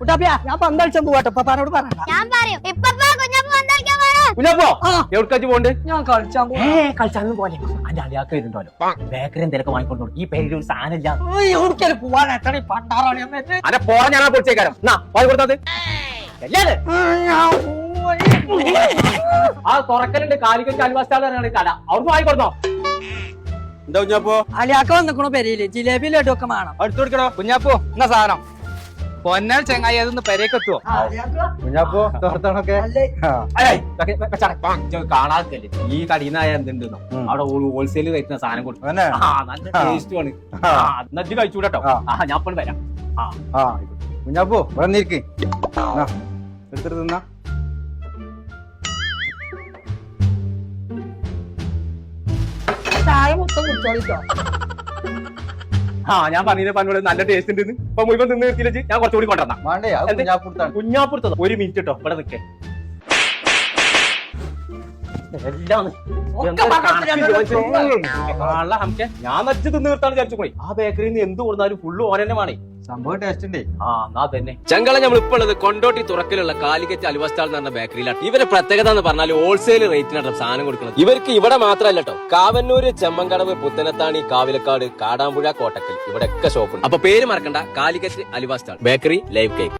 കുട്ടാപ്പിയാ ഞാൻ പന്തളിച്ചാൻ പോവാട്ടെ. പറയണ്ട. ഞാൻ പറയും. ഇപ്പൊ കുഞ്ഞപ്പ വന്നേക്കാൻ വേണം കുഞ്ഞാപ്പോ ആ. എവിടേക്കാച്ച് പോണ്ട് ഞാൻ കളിച്ചാൻ പോ- ഏ കളിച്ചാലും പോലെ അന്റെ അളിയാക്ക വരുന്നുണ്ടല്ലോ. ബേക്കറി എന്തെങ്കിലും വാങ്ങിക്കൊണ്ടു ഈ പേരിൽ ഒരു സാധനം ഇല്ല എവിടേക്കാലും പോവാൻ? എത്ര പണ്ടാറാണ് ഞാൻ വരുന്നത്. അനെ പോറ ഞാനാ പൊളിച്ചേക്കാരം. എന്നാ വാങ്ങി കൊടുത്തത്. അല്ലേ? ആ, ഞാൻ പോയി. ആ തുറക്കലുണ്ട്. കാലിക്കറ്റ് അൽവാസ്റ്റാളാണ് കട അവിടുന്ന് വാങ്ങിക്കൊടുത്തോ എന്താ കുഞ്ഞാപ്പോ? അലിയാക്ക വന്നിക്കണു പെരയിൽ. ജിലേബി ലഡു ഒക്കെ വേണം. അടുത്ത് കൊടുക്കണോ? കുഞ്ഞാപ്പോ എന്നാ സാധനം? പൊന്നാൽ ചെങ്ങായി അതൊന്ന് പെരേക്കെത്തുവോ? കുഞ്ഞാപ്പോ തോർത്തണൊക്കെ കാണാക്കല്ലേ ഈ കടീന്നായ എന്തുണ്ടെന്നോ അവിടെ ഹോൾസെയിൽ കഴിക്കുന്ന സാധനം കൊടുക്കും. നല്ല ടേസ്റ്റ് ആണ് എന്നാ ഇത് കഴിച്ചൂടട്ടോ. ആ. ഞാൻ ഇപ്പോൾ വരാം. ആ. കുഞ്ഞാപ്പോ വന്നിരിക്ക്. എടുത്തിട്ട് തിന്നാ. ചായ മൊത്തം കുടിച്ചോളിട്ടോ. ആ ഞാൻ പറഞ്ഞില്ലേ പറഞ്ഞോളൂ നല്ല ടേസ്റ്റ് ഉണ്ട് ഇപ്പൊ മുഴുവൻ തിന്ന് നിർത്തിയില്ലേ ഞാൻ കുറച്ചുകൂടി കൊണ്ടുവന്നാ. എന്ത്? കുഞ്ഞാപ്പുറത്താണ് ഒരു മിനിറ്റ് കേട്ടോ ഇവിടെ നിൽക്കേ ഞാൻ നച്ചു തിന്ന് തീർത്താണ് വിചാരിച്ചു പോയി. ആ ബേക്കറിയിൽ നിന്ന് എന്ത് കൊടുത്താലും ഫുള്ള് ഓരന്നെ വേണേ സംഭവം ടേസ്റ്റ് ഉണ്ടേ. ആ എന്നാ തന്നെ ചെങ്കള നമ്മൾ ഇപ്പോൾ ഉള്ളത് കൊണ്ടോട്ടി തുറക്കലുള്ള കാലിക്കറ്റ് അലുവസ്റ്റാൾ എന്ന് പറഞ്ഞ ബേക്കറിയിലാണ് ഇവരെ പ്രത്യേകത എന്ന് പറഞ്ഞാൽ ഹോൾസെയിൽ റേറ്റിനാണ് സാധനം കൊടുക്കുന്നത്. ഇവർക്ക് ഇവിടെ മാത്രമല്ല കേട്ടോ കാവന്നൂര് ചെമ്മങ്കടവ് പുത്തനത്താണി കാവിലക്കാട് കാടാമ്പുഴ കോട്ടക്കൽ. ഇവിടെയൊക്കെ ഷോപ്പുണ്ട് അപ്പൊ പേര് മറക്കണ്ട. കാലിക്കറ്റ് അലുവസ്റ്റാൾ ബേക്കറി ലൈവ് കേക്ക്